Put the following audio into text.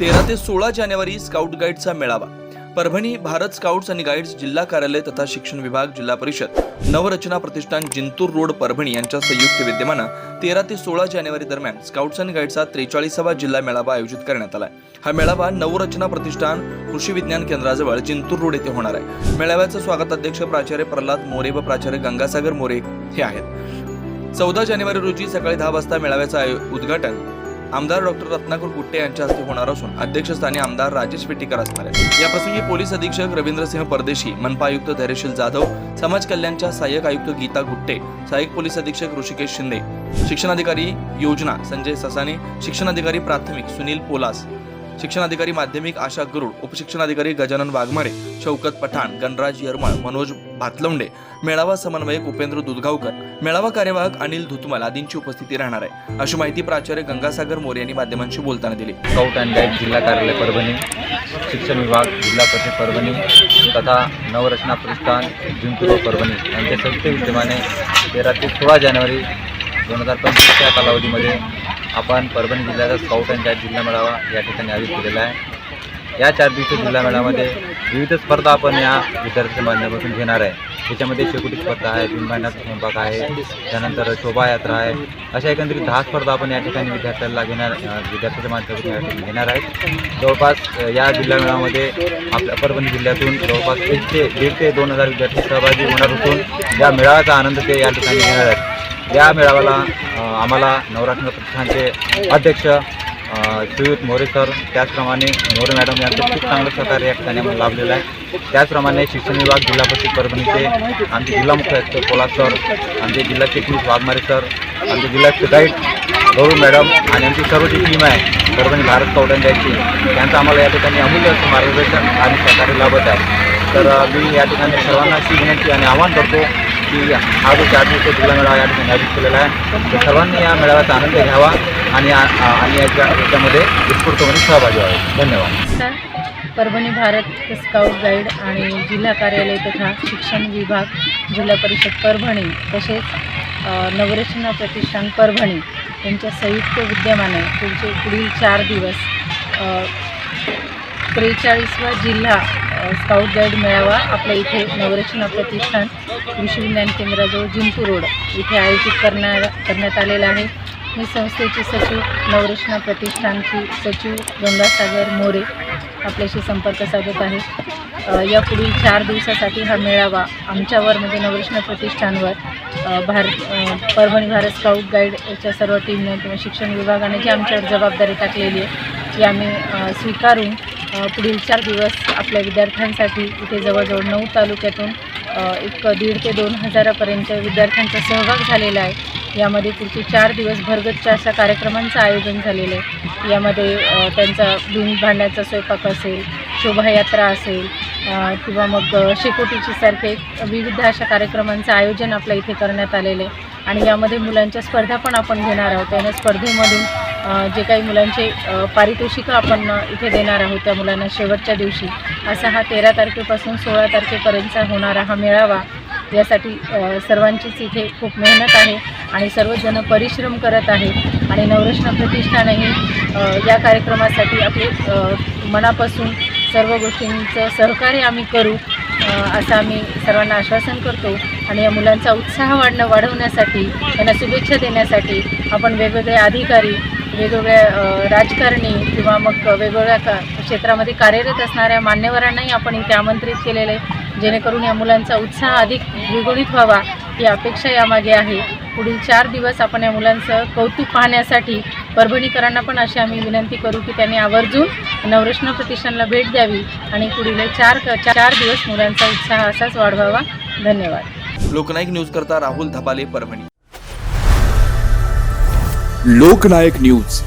तेरा ते सोळा जानेवारी स्काउट गाईडचा मेळावा. परभणी भारत स्काउट्स आणि गाईड्स जिल्हा कार्यालय तथा शिक्षण विभाग जिल्हा परिषद नवरचना प्रतिष्ठान जिंतूर रोड परभणी यांच्या संयुक्त विद्यमानं तेरा ते सोळा जानेवारी दरम्यान स्काउट्स आणि गाईड्सचा त्रेचाळीसावा जिल्हा मेळावा आयोजित करण्यात आला हा मेळावा नवरचना प्रतिष्ठान कृषी विज्ञान केंद्राजवळ जिंतूर रोड येथे होणार आहे. मेळाव्याचं स्वागत अध्यक्ष प्राचार्य प्रल्हाद मोरे व प्राचार्य गंगासागर मोरे हे आहेत. चौदा जानेवारी रोजी सकाळी दहा वाजता मेळाव्याचं उद्घाटन आमदार डॉक्टर रत्नाकर गुट्टे यांच्या हस्ते होणार असून अध्यक्षस्थानी आमदार राजेश पेटीकर असणार आहेत. याप्रसंगी पोलीस अधीक्षक रवींद्रसिंह परदेशी मनपा आयुक्त धैर्यशील जाधव समाज कल्याणच्या सहाय्यक आयुक्त गीता गुट्टे सहाय्यक पोलीस अधीक्षक ऋषिकेश शिंदे शिक्षणाधिकारी योजना संजय ससाने शिक्षणाधिकारी प्राथमिक सुनील पोलास शिक्षणाधिकारी माध्यमिक आशा गरुड उपशिक्षणाधिकारी गजानन वाघमारे शौकत पठाण गणराज यरमाळ मनोज भातलवंडे मेळावा समन्वयक उपेंद्र दुधगावकर मेळावा कार्यवाहक अनिल धुतमल आदींची उपस्थिती राहणार आहे. अशी माहिती प्राचार्य गंगासागर मोरे यांनी माध्यमांशी बोलताना दिली. स्काउट अँड गाईड जिल्हा कार्यालय परभणी शिक्षण विभाग जिल्हा परिषद परभणी तथा नवरचना प्रतिष्ठान जिंतूर परभणी. यांच्या संयुक्त विद्यमाने तेरा ते सोळा जानेवारी दोन हजार पंचवीस या कालावधीमध्ये आपण परभणी जिल्ह्याचा स्काउट अँड गाईड जिल्हा मेळावा या ठिकाणी आयोजित केलेला आहे. या चार दिवसीय जिल्हा मेळाव्यामध्ये विविध स्पर्धा आपण या विद्यार्थ्यांच्या माध्यमातून घेणार आहे. त्याच्यामध्ये शेकोटी स्पर्धा आहे बिनभांडाचा स्वयंपाक आहे त्यानंतर शोभायात्रा आहे. अशा एकंदरीत दहा स्पर्धा आपण या ठिकाणी विद्यार्थ्याला घेणार अ, विद्यार्थ्याच्या माध्यमातून या ठिकाणी घेणार आहेत. जवळपास या जिल्हा मेळाव्यामध्ये आपल्या परभणी जिल्ह्यातून जवळपास एक ते दीड ते दोन हजार विद्यार्थी सहभागी होणार असून या मेळाव्याचा आनंद ते या ठिकाणी घेणार आहेत. या मेळाव्याला आम्हाला नवरात्र प्रतिष्ठानचे अध्यक्ष श्रीयुत मोरे सर त्याचप्रमाणे मोरे मॅडम यांचं खूप चांगलं सहकार्य या ठिकाणी आम्हाला लाभलेलं आहे. त्याचप्रमाणे शिक्षण विभाग जिल्हा परिषद परभणीचे आमचे जिल्हा मुख्य कोला सर आमचे जिल्हा चिटणीस वाघमारे सर आमचे जिल्हा गाईड गौरव मॅडम आणि आमची सर्व जी टीम आहे परभणी भारत स्काउट त्यांचं आम्हाला या ठिकाणी अमूल्य असं मार्गदर्शन आणि सहकार्य लाभत आहे. तर मी या ठिकाणी सर्वांना अशी विनंती आणि आवाहन करतो की हा जो चार दिवस जिल्हा मेळावा या ठिकाणी आयोजित केलेला आहे. तर सर्वांनी या मेळाव्याचा आनंद घ्यावा आणि आणि याच्या याच्यामध्ये उत्स्फूर्तपणे सहभागी व्हावे. धन्यवाद. परभणी भारत स्काउट गाईड आणि जिल्हा कार्यालय तथा शिक्षण विभाग जिल्हा परिषद परभणी तसेच नवरचना प्रतिष्ठान परभणी यांच्या संयुक्त विद्यमाने पुढचे पुढील चार दिवस त्रेचाळीसवा जिल्हा स्काउट गाईड मेळावा आपल्या इथे नवरचना प्रतिष्ठान कृषी विज्ञान केंद्राजवळ जिंतूर रोड इथे आयोजित करण्या करण्यात आलेला आहे. मी संस्थेची सचिव नवरचना प्रतिष्ठानची सचिव गंगासागर मोरे आपल्याशी संपर्क साधत आहे. यापुढील या पुढील चार दिवसासाठी हा मेळावा आमच्यावर म्हणजे नवरचना प्रतिष्ठानवर भारत परभणी भारत स्काउट गाईड याच्या सर्व टीमने किंवा शिक्षण विभागाने जी आमच्यावर जबाबदारी टाकलेली आहे ती आम्ही स्वीकारून पुढील चार दिवस आपल्या विद्यार्थ्यांसाठी इथे जवळजवळ नऊ तालुक्यातून एक दीड ते दोन हजारापर्यंत विद्यार्थ्यांचा सहभाग झालेला आहे. यामध्ये पुढचे चार दिवस भरगतच्या अशा कार्यक्रमांचं आयोजन झालेलं आहे. यामध्ये त्यांचा बिन भांड्याचा स्वयंपाक असेल शोभायात्रा असेल किंवा मग शेकोटीची सारखे विविध अशा कार्यक्रमांचं आयोजन आपल्या इथे करण्यात आलेलं आहे. आणि यामध्ये मुलांच्या स्पर्धा पण आपण घेणार आहोत. आणि स्पर्धेमधून जे काही मुलांचे पारितोषिकं आपण इथे देणार आहोत त्या मुलांना शेवटच्या दिवशी असा हा तेरा तारखेपासून सोळा तारखेपर्यंतचा होणारा हा मेळावा यासाठी सर्वांचीच इथे खूप मेहनत आहे आणि सर्वजण परिश्रम करत आहे आणि नवरत्न प्रतिष्ठानही या कार्यक्रमासाठी आपले मनापासून सर्व गोष्टींचं सहकार्य आम्ही करू असं आम्ही सर्वांना आश्वासन करतो आणि या मुलांचा उत्साह वाढणं वाढवण्यासाठी त्यांना शुभेच्छा देण्यासाठी आपण वेगवेगळे अधिकारी वेगवेगळ्या राजकारणी किंवा मग वेगवेगळ्या का क्षेत्रामध्ये कार्यरत असणाऱ्या मान्यवरांनाही आपण इथे आमंत्रित केलेलं आहे. जेणेकरून या मुलांचा उत्साह अधिक द्विगुणित व्हावा ही अपेक्षा यामागे आहे. पुढील चार दिवस आपण या मुलांचं कौतुक पाहण्यासाठी परभणीकरांना पण अशी आम्ही विनंती करू की त्यांनी आवर्जून नवरत्न प्रतिष्ठानला भेट द्यावी आणि पुढील चार चार दिवस मुलांचा उत्साह असाच वाढवावा. धन्यवाद. लोकनायक न्यूज करता राहुल धपाले परभणी. लोकनायक न्यूज.